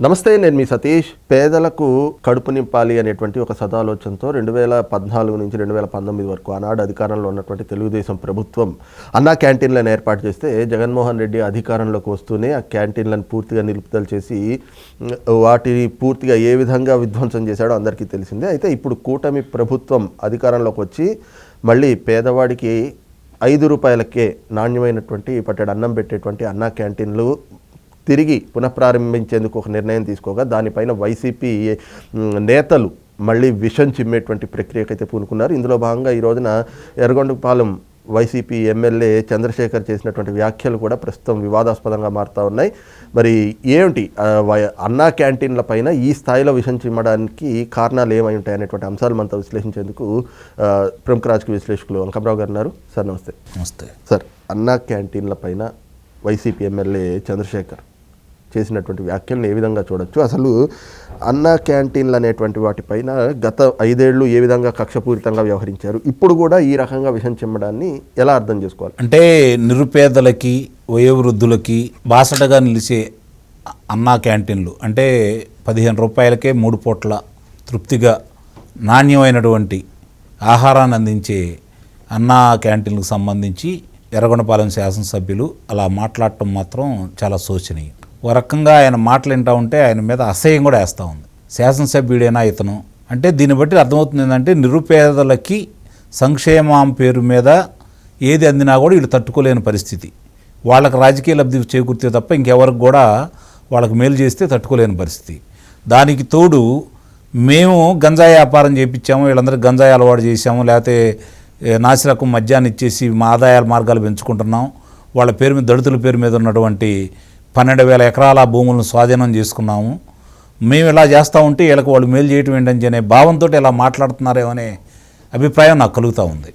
నమస్తే నేను మీ సతీష్. పేదలకు కడుపు నింపాలి అనేటువంటి ఒక సదాలోచనతో రెండు వేల పద్నాలుగు నుంచి రెండు వేల పంతొమ్మిది వరకు ఆనాడు అధికారంలో ఉన్నటువంటి తెలుగుదేశం ప్రభుత్వం అన్నా క్యాంటీన్లను ఏర్పాటు చేస్తే జగన్మోహన్ రెడ్డి అధికారంలోకి వస్తూనే ఆ క్యాంటీన్లను పూర్తిగా నిలుపుదల చేసి వాటిని పూర్తిగా ఏ విధంగా విధ్వంసం చేశాడో అందరికీ తెలిసిందే. అయితే ఇప్పుడు కూటమి ప్రభుత్వం అధికారంలోకి వచ్చి మళ్ళీ పేదవాడికి ఐదు రూపాయలకే నాణ్యమైనటువంటి పట్టెడు అన్నం పెట్టేటువంటి అన్నా క్యాంటీన్లు తిరిగి పునఃప్రారంభించేందుకు ఒక నిర్ణయం తీసుకోగా దానిపైన వైసీపీ నేతలు మళ్ళీ విషం చిమ్మేటువంటి ప్రక్రియకైతే పూనుకున్నారు. ఇందులో భాగంగా ఈ రోజున ఎర్రగొండపాలెం వైసీపీ ఎమ్మెల్యే చంద్రశేఖర్ చేసినటువంటి వ్యాఖ్యలు కూడా ప్రస్తుతం వివాదాస్పదంగా మారుతూ ఉన్నాయి. మరి ఏమిటి అన్నా క్యాంటీన్ల పైన ఈ స్థాయిలో విషం చిమ్మడానికి కారణాలు ఏమై ఉంటాయి అనేటువంటి అంశాలు మనతో విశ్లేషించేందుకు ప్రముఖ రాజకీయ విశ్లేషకులు అంకమరావు గారు ఉన్నారు. సార్ నమస్తే. నమస్తే. సార్ అన్నా క్యాంటీన్ల పైన వైసీపీ ఎమ్మెల్యే చంద్రశేఖర్ చేసినటువంటి వ్యాఖ్యలను ఏ విధంగా చూడొచ్చు? అసలు అన్నా క్యాంటీన్లు అనేటువంటి వాటిపైన గత ఐదేళ్ళు ఏ విధంగా కక్షపూరితంగా వ్యవహరించారు? ఇప్పుడు కూడా ఈ రకంగా విషం చెమ్మడాన్ని ఎలా అర్థం చేసుకోవాలి? అంటే నిరుపేదలకి వయోవృద్ధులకి బాసటగా నిలిచే అన్నా క్యాంటీన్లు అంటే పదిహేను రూపాయలకే మూడు పూట్ల తృప్తిగా నాణ్యమైనటువంటి ఆహారాన్ని అందించే అన్నా క్యాంటీన్లకు సంబంధించి ఎర్రగొండపాలెం శాసనసభ్యులు అలా మాట్లాడటం మాత్రం చాలా శోచనీయం. ఓ రకంగా ఆయన మాటలు వింటా ఉంటే ఆయన మీద అసహ్యం కూడా వేస్తూ ఉంది. శాసనసభ్యుడైనా ఇతను. అంటే దీన్ని బట్టి అర్థమవుతుంది ఏంటంటే నిరుపేదలకి సంక్షేమం పేరు మీద ఏది అందినా కూడా వీళ్ళు తట్టుకోలేని పరిస్థితి. వాళ్ళకి రాజకీయ లబ్ధి చేకూర్తే తప్ప ఇంకెవరికి కూడా వాళ్ళకి మేలు చేస్తే తట్టుకోలేని పరిస్థితి. దానికి తోడు మేము గంజాయి వ్యాపారం చేయించాము వీళ్ళందరికీ గంజాయి అలవాటు చేసాము లేకపోతే నాసిరకం మద్యాన్ని ఇచ్చేసి మా ఆదాయాల మార్గాలు పెంచుకుంటున్నాం వాళ్ళ పేరు మీద దళితుల పేరు మీద ఉన్నటువంటి పన్నెండు వేల ఎకరాల భూములను స్వాధీనం చేసుకున్నాము. మేము ఇలా చేస్తూ ఉంటే వీళ్ళకి వాళ్ళు మేలు చేయటం ఏంటని అనే భావంతో ఇలా మాట్లాడుతున్నారేమో అనే అభిప్రాయం నాకు కలుగుతూ ఉంది.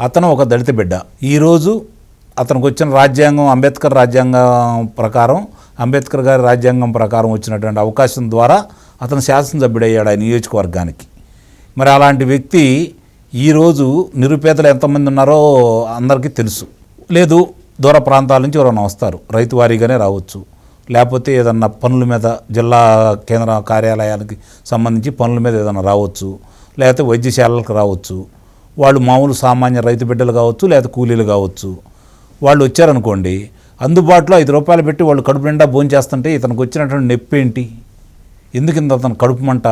అతను ఒక దళిత బిడ్డ. ఈరోజు అతనికి వచ్చిన రాజ్యాంగం అంబేద్కర్ రాజ్యాంగం ప్రకారం అంబేద్కర్ గారి రాజ్యాంగం ప్రకారం వచ్చినటువంటి అవకాశం ద్వారా అతను శాసనసభ్యుడయ్యాడు ఆ నియోజకవర్గానికి. మరి అలాంటి వ్యక్తి ఈరోజు నిరుపేదలు ఎంతమంది ఉన్నారో అందరికీ తెలుసు. లేదు దూర ప్రాంతాల నుంచి ఎవరైనా వస్తారు. రైతు వారీగానే రావచ్చు. లేకపోతే ఏదన్నా పనుల మీద జిల్లా కేంద్ర కార్యాలయానికి సంబంధించి పనుల మీద ఏదైనా రావచ్చు. లేకపోతే వైద్యశాలలకు రావచ్చు. వాళ్ళు మామూలు సామాన్య రైతు బిడ్డలు కావచ్చు లేకపోతే కూలీలు కావచ్చు. వాళ్ళు వచ్చారనుకోండి అందుబాటులో ఐదు రూపాయలు పెట్టి వాళ్ళు కడుపు నిండా భోజనం చేస్తుంటే ఇతనికి వచ్చినటువంటి నొప్పి ఏంటి? ఎందుకు ఇంత అతను కడుపు మంట?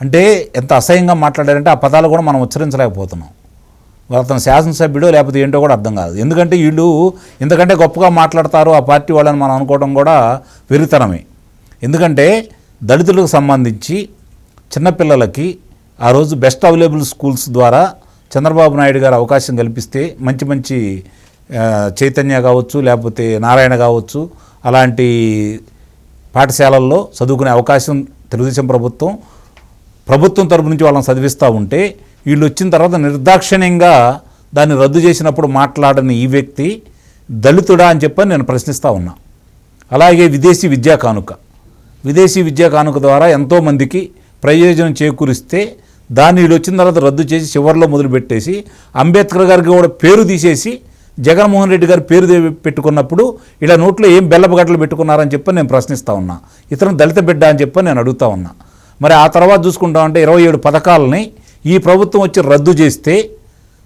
అంటే ఎంత అసహ్యంగా మాట్లాడారంటే ఆ పదాలు కూడా మనం ఉచ్చరించలేకపోతున్నాం. అతను శాసనసభ్యుడో లేకపోతే ఏంటో కూడా అర్థం కాదు. ఎందుకంటే వీళ్ళు ఎందుకంటే గొప్పగా మాట్లాడతారు ఆ పార్టీ వాళ్ళని మనం అనుకోవడం కూడా వెరితనమే ఎందుకంటే దళితులకు సంబంధించి చిన్నపిల్లలకి ఆ రోజు బెస్ట్ అవైలబుల్ స్కూల్స్ ద్వారా చంద్రబాబు నాయుడు గారు అవకాశం కల్పిస్తే మంచి మంచి చైతన్య కావచ్చు లేకపోతే నారాయణ కావచ్చు అలాంటి పాఠశాలల్లో చదువుకునే అవకాశం తెలుగుదేశం ప్రభుత్వం ప్రభుత్వం తరపు నుంచి వాళ్ళని చదివిస్తూ ఉంటే వీళ్ళు వచ్చిన తర్వాత నిర్దాక్షిణ్యంగా దాన్ని రద్దు చేసినప్పుడు మాట్లాడని ఈ వ్యక్తి దళితుడా అని చెప్పని నేను ప్రశ్నిస్తూ ఉన్నా. అలాగే విదేశీ విద్యా కానుక. విదేశీ విద్యా కానుక ద్వారా ఎంతోమందికి ప్రయోజనం చేకూరిస్తే దాన్ని వీళ్ళు వచ్చిన తర్వాత రద్దు చేసి చివరిలో మొదలుపెట్టేసి అంబేద్కర్ గారికి కూడా పేరు తీసేసి జగన్మోహన్ రెడ్డి గారి పేరు పెట్టుకున్నప్పుడు ఇలా నోట్లో ఏం బెల్లపగడ్డలు పెట్టుకున్నారని చెప్పి నేను ప్రశ్నిస్తూ ఉన్నా. ఇతను దళిత బిడ్డ అని చెప్పి నేను అడుగుతా ఉన్నా. మరి ఆ తర్వాత చూసుకుంటామంటే ఇరవై ఏడు పథకాలని ఈ ప్రభుత్వం వచ్చి రద్దు చేస్తే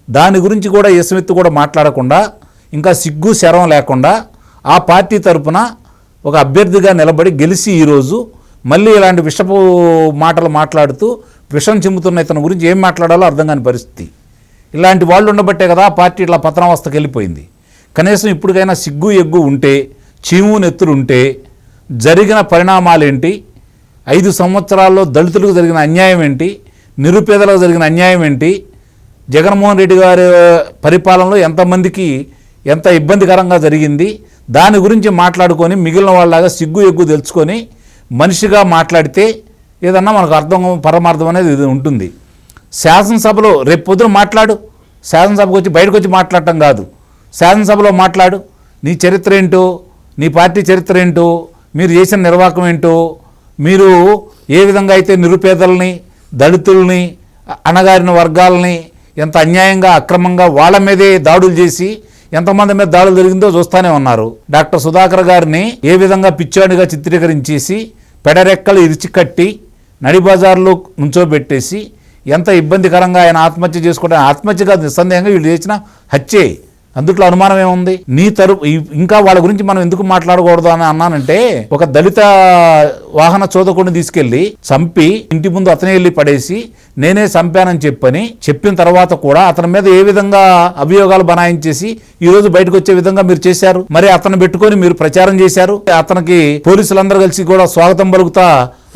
దాని గురించి కూడా ఎస్మెత్తు కూడా మాట్లాడకుండా ఇంకా సిగ్గు శరం లేకుండా ఆ పార్టీ తరపున ఒక అభ్యర్థిగా నిలబడి గెలిచి ఈరోజు మళ్ళీ ఇలాంటి విషపు మాటలు మాట్లాడుతూ విషం చిమ్ముతున్న ఇతని గురించి ఏం మాట్లాడాలో అర్థం కాని పరిస్థితి. ఇలాంటి వాళ్ళు ఉండబట్టే కదా ఆ పార్టీ ఇట్లా పతనావస్థకి వెళ్ళిపోయింది. కనీసం ఇప్పటికైనా సిగ్గు ఎగ్గు ఉంటే చీము నెత్తులుంటే జరిగిన పరిణామాలేంటి? ఐదు సంవత్సరాల్లో దళితులకు జరిగిన అన్యాయం ఏంటి నిరుపేదలకు జరిగిన అన్యాయం ఏంటి? జగన్మోహన్ రెడ్డి గారి పరిపాలనలో ఎంతమందికి ఎంత ఇబ్బందికరంగా జరిగింది? దాని గురించి మాట్లాడుకొని మిగిలిన వాళ్ళలాగా సిగ్గు ఎగ్గు తెలుసుకొని మనిషిగా మాట్లాడితే ఏదన్నా మనకు అర్థం పరమార్థం అనేది ఇది ఉంటుంది. శాసనసభలో రేపు పొద్దున మాట్లాడు. శాసనసభకు వచ్చి బయటకు వచ్చి మాట్లాడటం కాదు. శాసనసభలో మాట్లాడు. నీ చరిత్ర ఏంటో నీ పార్టీ చరిత్ర ఏంటో మీరు చేసిన నిర్వాహకం ఏంటో మీరు ఏ విధంగా అయితే నిరుపేదల్ని దళితుల్ని అణగారిన వర్గాలని ఎంత అన్యాయంగా అక్రమంగా వాళ్ళ మీదే దాడులు చేసి ఎంతమంది మీద దాడులు జరిగిందో చూస్తూనే ఉన్నారు. డాక్టర్ సుధాకర్ గారిని ఏ విధంగా పిచ్చాడిగా చిత్రీకరించేసి పెడరెక్కలు ఇరిచి కట్టి నడిబజార్లో నుంచోబెట్టేసి ఎంత ఇబ్బందికరంగా ఆయన ఆత్మహత్య చేసుకోవడం ఆత్మహత్య కాదు నిస్సందేహంగా వీళ్ళు చేసిన హత్యే. అందుట్లో అనుమానం ఏముంది? నీ తరపు ఇంకా వాళ్ళ గురించి మనం ఎందుకు మాట్లాడకూడదు అని అన్నానంటే ఒక దళిత వాహన చోదకుడిని తీసుకెళ్ళి చంపి ఇంటి ముందు అతనే వెళ్ళి పడేసి నేనే చంపానని చెప్పని చెప్పిన తర్వాత కూడా అతని మీద ఏ విధంగా అభియోగాలు బనాయించేసి ఈ రోజు బయటకు వచ్చే విధంగా మీరు చేశారు? మరి అతను పెట్టుకొని మీరు ప్రచారం చేశారు? అతనికి పోలీసులందరూ కలిసి కూడా స్వాగతం పలుకుతా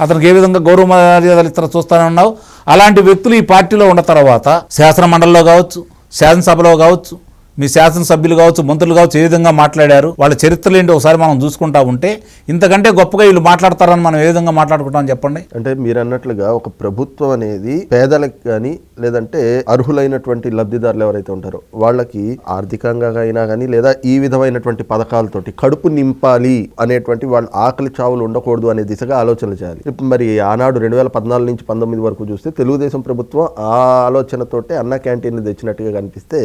అతనికి ఏ విధంగా గౌరవ మర్యాదలు ఇతర చూస్తానే ఉన్నావు అలాంటి వ్యక్తులు ఈ పార్టీలో ఉన్న తర్వాత శాసన మండలిలో కావచ్చు శాసనసభలో కావచ్చు మీ శాసనసభ్యులు కావచ్చు మంత్రులు కావచ్చు ఏ విధంగా మాట్లాడారు వాళ్ళ చరిత్రలు ఏంటి ఒకసారి మనం చూసుకుంటా ఉంటే ఇంతకంటే గొప్పగా వీళ్ళు మాట్లాడతారని మనం ఏ విధంగా మాట్లాడుకుంటాం చెప్పండి? అంటే మీరు అన్నట్లుగా ఒక ప్రభుత్వం అనేది పేదలకు కానీ లేదంటే అర్హులైనటువంటి లబ్ధిదారులు ఎవరైతే ఉంటారో వాళ్ళకి ఆర్థికంగా అయినా కానీ లేదా ఈ విధమైనటువంటి పథకాలతోటి కడుపు నింపాలి అనేటువంటి వాళ్ళ ఆకలి చావులు ఉండకూడదు అనే దిశగా ఆలోచనలు చేయాలి. ఇప్పుడు మరి ఆనాడు రెండు వేల పద్నాలుగు నుంచి పంతొమ్మిది వరకు చూస్తే తెలుగుదేశం ప్రభుత్వం ఆ ఆలోచనతోటే అన్న క్యాంటీన్లు తెచ్చినట్టుగా కనిపిస్తే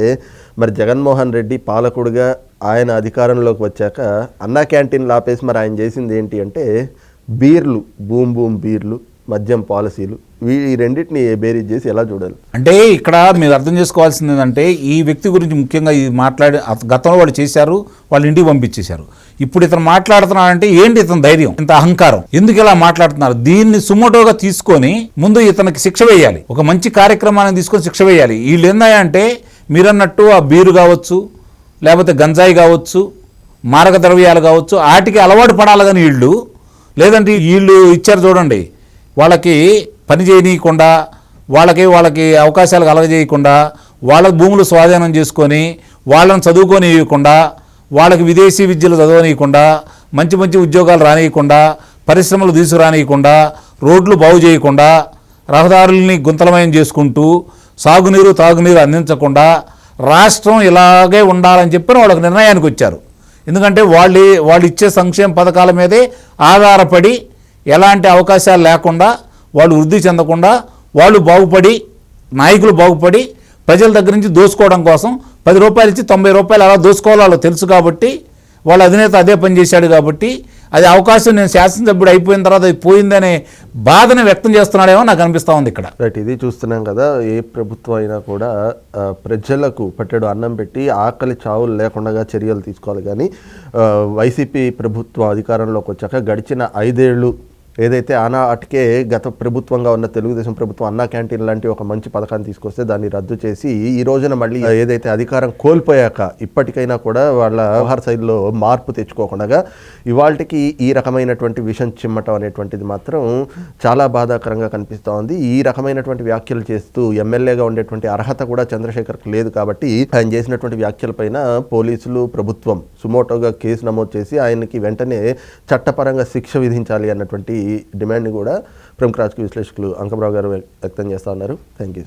మరి జగన్ జగన్మోహన్ రెడ్డి పాలకుడుగా ఆయన అధికారంలోకి వచ్చాక అన్నా క్యాంటీన్లు ఆపేసి మరి ఆయన చేసింది ఏంటి అంటే బీర్లు బూమ్ బూమ్ బీర్లు మద్యం పాలసీలు వీ ఈ రెండింటిని బేరీజ్ చేసి ఎలా చూడాలి? అంటే ఇక్కడ మీరు అర్థం చేసుకోవాల్సింది ఏంటంటే ఈ వ్యక్తి గురించి ముఖ్యంగా ఇది మాట్లాడి గతంలో వాళ్ళు చేశారు వాళ్ళు ఇంటికి పంపించేశారు. ఇప్పుడు ఇతను మాట్లాడుతున్నాడంటే ఏంటి ఇతని ధైర్యం? ఇంత అహంకారం. ఎందుకు ఇలా మాట్లాడుతున్నారు? దీన్ని సుమోటోగా తీసుకొని ముందు ఇతనికి శిక్ష వేయాలి. ఒక మంచి కార్యక్రమాన్ని తీసుకొని శిక్ష వేయాలి. వీళ్ళు ఏందంటే మీరన్నట్టు ఆ బీరు కావచ్చు లేకపోతే గంజాయి కావచ్చు మారక ద్రవ్యాలు కావచ్చు వాటికి అలవాటు పడాలి కానీ వీళ్ళు లేదంటే వీళ్ళు ఇచ్చారు చూడండి వాళ్ళకి పని చేయనీయకుండా వాళ్ళకి వాళ్ళకి అవకాశాలు కలగజేయకుండా వాళ్ళ భూములు స్వాధీనం చేసుకొని వాళ్ళని చదువుకోనియకుండా వాళ్ళకి విదేశీ విద్యలు చదవనీయకుండా మంచి మంచి ఉద్యోగాలు రానియకుండా పరిశ్రమలు తీసుకురానియకుండా రోడ్లు బాగు చేయకుండా రహదారుల్ని గుంతలమయం చేసుకుంటూ సాగునీరు తాగునీరు అందించకుండా రాష్ట్రం ఇలాగే ఉండాలని చెప్పిన వాళ్ళకి నిర్ణయానికి వచ్చారు. ఎందుకంటే వాళ్ళు వాళ్ళు ఇచ్చే సంక్షేమ పథకాల మీదే ఆధారపడి ఎలాంటి అవకాశాలు లేకుండా వాళ్ళు వృద్ధి చెందకుండా వాళ్ళు బాగుపడి నాయకులు బాగుపడి ప్రజల దగ్గర నుంచి దోసుకోవడం కోసం పది రూపాయలు ఇచ్చి తొంభై రూపాయలు అలా దోసుకోవాలో తెలుసు కాబట్టి వాళ్ళ అధినేత అదే పని చేశాడు కాబట్టి అది అవకాశం నేను శాసనసభ్యుడు అయిపోయిన తర్వాత అది పోయిందనే బాధను వ్యక్తం చేస్తున్నాడేమో నాకు అనిపిస్తూ ఉంది ఇక్కడ. రైట్ ఇది చూస్తున్నాం కదా ఏ ప్రభుత్వం అయినా కూడా ప్రజలకు పట్టెడు అన్నం పెట్టి ఆకలి చావులు లేకుండా చర్యలు తీసుకోవాలి. కానీ వైసీపీ ప్రభుత్వం అధికారంలోకి వచ్చాక గడిచిన ఐదేళ్ళు ఏదైతే ఆనాటికే గత ప్రభుత్వంగా ఉన్న తెలుగుదేశం ప్రభుత్వం అన్నా క్యాంటీన్ లాంటి ఒక మంచి పథకాన్ని తీసుకొస్తే దాన్ని రద్దు చేసి ఈ రోజున మళ్ళీ ఏదైతే అధికారం కోల్పోయాక ఇప్పటికైనా కూడా వాళ్ళ వ్యవహార శైలిలో మార్పు తెచ్చుకోకుండా ఇవాళకి ఈ రకమైనటువంటి విషం చిమ్మటం అనేటువంటిది మాత్రం చాలా బాధాకరంగా కనిపిస్తూ ఉంది ఈ రకమైనటువంటి వ్యాఖ్యలు చేస్తూ ఎమ్మెల్యేగా ఉండేటువంటి అర్హత కూడా చంద్రశేఖర్కి లేదు కాబట్టి ఆయన చేసినటువంటి వ్యాఖ్యలపైన పోలీసులు ప్రభుత్వం సుమోటోగా కేసు నమోదు చేసి ఆయనకి వెంటనే చట్టపరంగా శిక్ష విధించాలి అన్నటువంటి డిమాండ్ని కూడా ప్రముఖ రాజకీయ విశ్లేషకులు అంకమరావు గారు వ్యక్తం చేస్తూ ఉన్నారు. Thank you